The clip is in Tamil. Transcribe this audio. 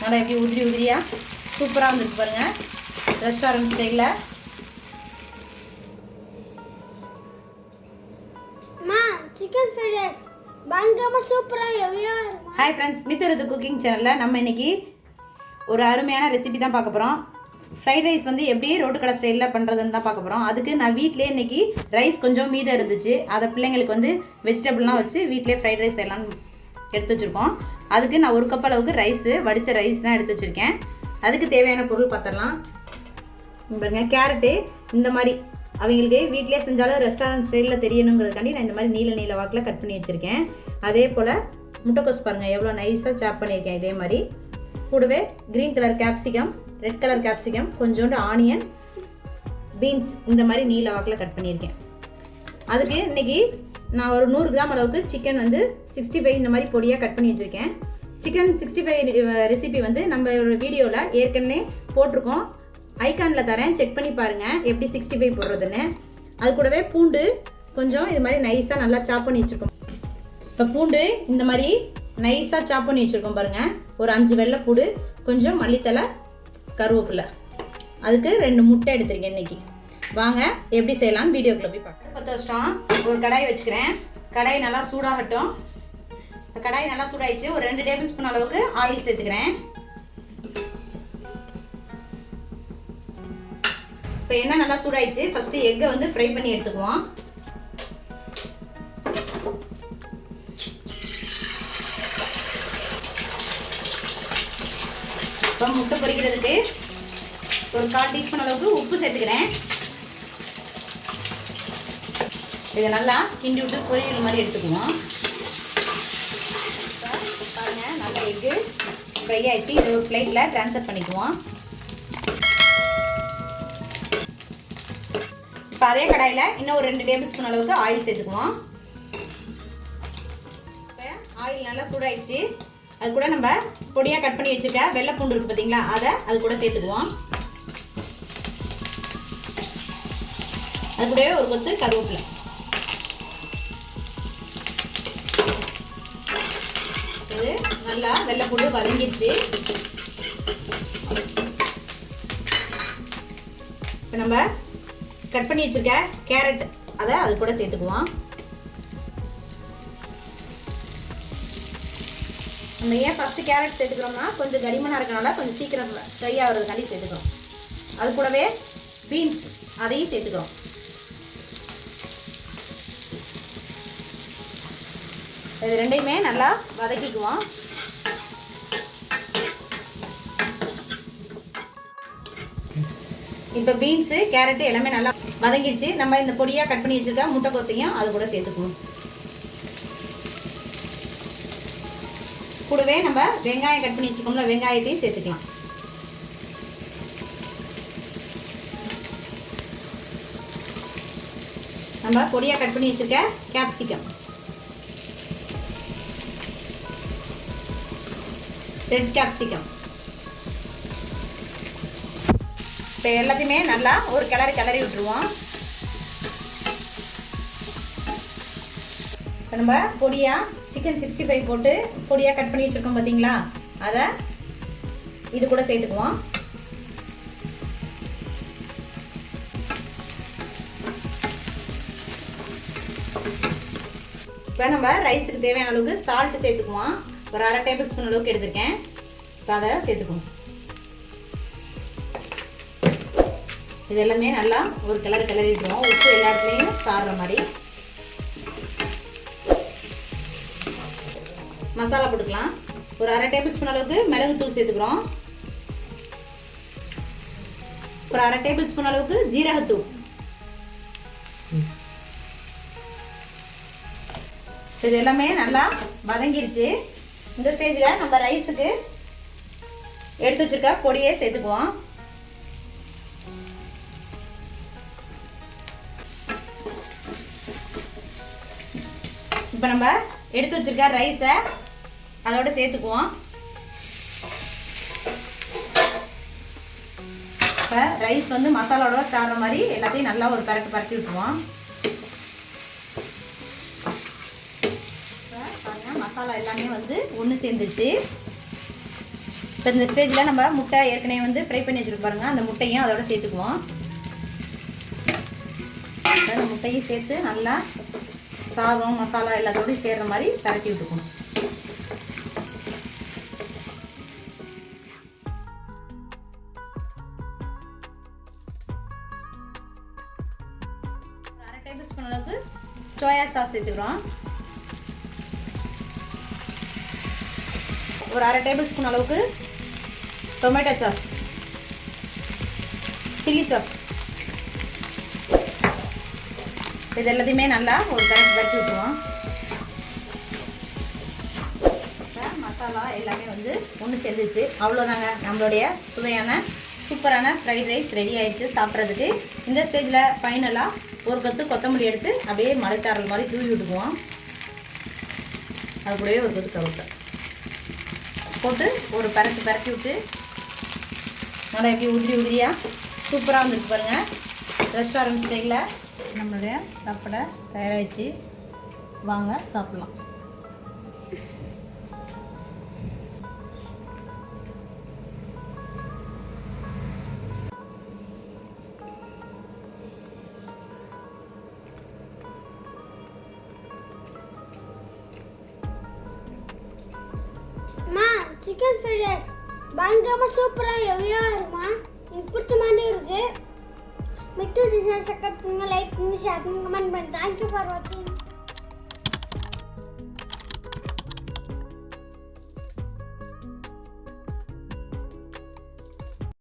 நல்லா எப்படி உதிரி உதிரியாக சூப்பராக வந்துருக்கு பாருங்கள் ரெஸ்டாரண்ட் ஸ்டைலில் அம்மா சிக்கன் ஃப்ரைட் ரைஸ் பயங்கரமாக சூப்பராக எவ்வளோ இருக்கும்? ஹாய் ஃப்ரெண்ட்ஸ் மித்தரது குக்கிங் சேனலில் நம்ம இன்னைக்கு ஒரு அருமையான ரெசிபி தான் பார்க்க போகிறோம் ஃப்ரைட் ரைஸ் வந்து எப்படி ரோட்டு கடை ஸ்டைலில் பண்ணுறதுன்னு தான் பார்க்க போகிறோம் அதுக்கு நான் வீட்டிலே இன்னைக்கு ரைஸ் கொஞ்சம் மீதம் இருந்துச்சு. அதை பிள்ளைங்களுக்கு வந்து வெஜிடபிள்லாம் வச்சு வீட்டிலே ஃப்ரைட் ரைஸ் எல்லாம் எடுத்து வச்சுருக்கோம். அதுக்கு நான் ஒரு கப் அளவுக்கு ரைஸு வடித்த ரைஸ் தான் எடுத்து வச்சுருக்கேன். அதுக்கு தேவையான பொருள் பார்த்துடலாம். பாருங்க கேரட்டு இந்த மாதிரி அவங்களுக்கு வீட்டிலே செஞ்சாலும் ரெஸ்டாரண்ட் ஸ்டைலில் தெரியணுங்கிறதுக்காண்டி நான் இந்த மாதிரி நீல நீல வாக்கில் கட் பண்ணி வச்சுருக்கேன். அதே போல் முட்டைக்கோஸ் பாருங்கள் எவ்வளோ நைஸாக சாப் பண்ணியிருக்கேன் இதே மாதிரி. கூடவே green colour capsicum red colour capsicum கொஞ்சோண்டு ஆனியன் பீன்ஸ் இந்த மாதிரி நீல வாக்கில் கட் பண்ணியிருக்கேன். அதுக்கு இன்னைக்கு நான் ஒரு நூறு கிராம் அளவுக்கு சிக்கன் வந்து சிக்ஸ்டி ஃபைவ் இந்த மாதிரி பொடியாக கட் பண்ணி வச்சுருக்கேன். சிக்கன் சிக்ஸ்டி ஃபைவ் ரெசிபி வந்து நம்ம ஒரு வீடியோவில் ஏற்கனவே போட்டிருக்கோம். ஐகானில் தரேன் செக் பண்ணி பாருங்கள் எப்படி சிக்ஸ்டி ஃபைவ் போடுறதுன்னு. அது கூடவே பூண்டு கொஞ்சம் இது மாதிரி நைஸாக நல்லா சாப் பண்ணி வச்சுருக்கோம். இப்போ பூண்டு இந்த மாதிரி நைஸாக சாப் பண்ணி வச்சுருக்கோம் பாருங்கள் ஒரு அஞ்சு வெள்ளை பூண்டு கொஞ்சம் மல்லித்தலை கருவேப்பிலை. அதுக்கு ரெண்டு முட்டை எடுத்திருக்கேன் இன்னைக்கு. வாங்க எப்படி செய்யலாம்னு வீடியோக்குள்ள போய் பார்க்கலாம் பத்து வருஷம் ஒரு கடாய் வச்சுக்கிறேன். கடாய் நல்லா சூடாகட்டும். கடாய் நல்லா சூடாயிடுச்சு. ஒரு ரெண்டு டேபிள் ஸ்பூன் அளவுக்கு ஆயில் சேர்த்துக்கிறேன். இப்போ என்ன நல்லா சூடாயிடுச்சு. ஃபஸ்ட்டு எக்கை வந்து ஃப்ரை பண்ணி எடுத்துக்குவோம். இப்போ முட்டை பொரிக்கிறதுக்கு ஒரு கால் டீஸ்பூன் அளவுக்கு உப்பு சேர்த்துக்கிறேன். இதை நல்லா கிண்டி விட்டு பொரியல் மாதிரி எடுத்துக்குவோம். இப்போ பாருங்க நல்லா எக்கு ஃப்ரை ஆயிடுச்சு. இதை ஒரு பிளேட்டில் ட்ரான்ஸ்ஃபர் பண்ணிக்குவோம். இப்போ அதே கடாயில் இன்னும் ஒரு ரெண்டு டேபிள் ஸ்பூன் அளவுக்கு ஆயில் சேர்த்துக்குவோம். இப்போ ஆயில் நல்லா சூடாயிடுச்சு. அது கூட நம்ம பொடியாக கட் பண்ணி வச்சுருக்க வெள்ளை பூண்டு இருக்குது பார்த்தீங்களா அதை அது கூட சேர்த்துக்குவோம். அது கூடவே ஒரு கொத்து கருவேப்பிலை. நல்லா வெள்ளை பூண்டு வதங்கிடுச்சு. இப்போ நம்ம கட் பண்ணி வச்சுருக்க கேரட் அதை அது கூட சேர்த்துக்குவோம். நம்ம ஏன் ஃபஸ்ட்டு கேரட் சேர்த்துக்கிறோம்னா கொஞ்சம் கரிமனாக இருக்கனால கொஞ்சம் சீக்கிரம் ஃப்ரை ஆகிறதுக்காண்டி சேர்த்துக்கிறோம். அது கூடவே பீன்ஸ் அதையும் சேர்த்துக்கிறோம். இது ரெண்டையுமே நல்லா வதக்கிக்குவோம். இப்போ பீன்ஸு கேரட்டு எல்லாமே நல்லா வதங்கிடுச்சு. நம்ம இந்த பொடியாக கட் பண்ணி வச்சுருக்க முட்டைக்கோசையும் அது கூட சேர்த்துக்குவோம் கூடவே நம்ம வெங்காயம் கட் பண்ணி வச்சுக்கோம்ல வெங்காயத்தையும் சேர்த்துக்கலாம். நம்ம பொடியாக கட் பண்ணி வச்சுருக்க கேப்சிகம் ரெட் கேப்சிகம் இப்போ எல்லாத்தையுமே நல்லா ஒரு கிளறி கிளறி விட்டுருவோம். இப்போ நம்ம பொடியாக சிக்கன் சிக்ஸ்டி ஃபைவ் போட்டு பொடியாக கட் பண்ணி வச்சுருக்கோம் பார்த்தீங்களா அதை இது கூட சேர்த்துக்குவோம். இப்போ நம்ம ரைஸுக்கு தேவையான அளவுக்கு சால்ட்டு சேர்த்துக்குவோம். ஒரு அரை டேபிள் ஸ்பூன் அளவுக்கு எடுத்துருக்கேன். இப்போ அதை சேர்த்துக்குவோம். இது எல்லாமே நல்லா ஒரு கிளறு கிளறி விட்டுருவோம் உப்பு எல்லா இடத்துலையும் சாடுற மாதிரி. மசாலா போட்டுக்கலாம். ஒரு அரை டேபிள் ஸ்பூன் அளவுக்கு மிளகுத்தூள் சேர்த்துக்கிறோம். ஒரு அரை டேபிள் ஸ்பூன் அளவுக்கு ஜீரகத்தூள். இது எல்லாமே நல்லா வதங்கிருச்சு. இந்த ஸ்டேஜில் நம்ம ரைஸுக்கு எடுத்து வச்சிருக்க பொடியே சேர்த்துக்குவோம். இப்போ நம்ம எடுத்து வச்சிருக்க ரைஸை அதோட சேர்த்துக்குவோம். இப்போ ரைஸ் வந்து மசாலாவோட சாடுற மாதிரி எல்லாத்தையும் நல்லா ஒரு பரட்டு பரட்டி விட்டுருவோம். மசாலா எல்லாமே வந்து ஒன்று சேர்ந்துச்சு இப்போ இந்த ஸ்டேஜில் நம்ம முட்டை ஏற்கனவே வந்து ஃப்ரை பண்ணி வச்சுருக்கு பாருங்க அந்த முட்டையும் அதோட சேர்த்துக்குவோம். அந்த முட்டையும் சேர்த்து நல்லா சாதம் மசாலா எல்லாத்தோடையும் சேர்கிற மாதிரி பரட்டி விட்டுக்கணும். ஒரு அரை டேபிள் ஸ்பூன் அளவுக்கு சோயா சாஸ் சேர்த்துக்கிறோம். ஒரு அரை டேபிள் ஸ்பூன் அளவுக்கு டொமேட்டோ சாஸ் சில்லி சாஸ் இது எல்லாத்தையுமே நல்லா ஒரு பரட்டி பரட்டி விட்டுருவோம். மசாலா எல்லாமே வந்து ஒன்று சேர்ந்துச்சு. அவ்வளோதாங்க நம்மளுடைய சுவையான சூப்பரான ஃப்ரைட் ரைஸ் ரெடி ஆயிடுச்சு சாப்பிட்றதுக்கு. இந்த ஸ்டேஜில் ஃபைனலாக ஒரு கொத்து கொத்தமல்லி எடுத்து அப்படியே மலைச்சாரல் மாதிரி தூவி விட்டுக்குவோம். அது கூடவே ஒரு கொத்து கவுத்த போட்டு ஒரு பரட்டி பரட்டி விட்டு நல்லா எப்படி உதிரி உதிரியாக சூப்பராக வந்துருக்கு பாருங்கள் ரெஸ்டாரண்ட் ஸ்டைலில் நம்மளுடைய சாப்பாடை தயாராகிடுச்சு. வாங்க சாப்பிட்லாம். அம்மா சிக்கன் ஃப்ரைட் ரைஸ் பயங்கரமாக சூப்பராக எவ்வளோ இருக்குமா? எனக்கு பிடிச்ச மாதிரி இருக்கு மிட்டு சக்கரை லைக் பண்ணி ஷேர் பண்ணி கமெண்ட் பண்ணி தேங்க்யூ ஃபார் வாட்சிங்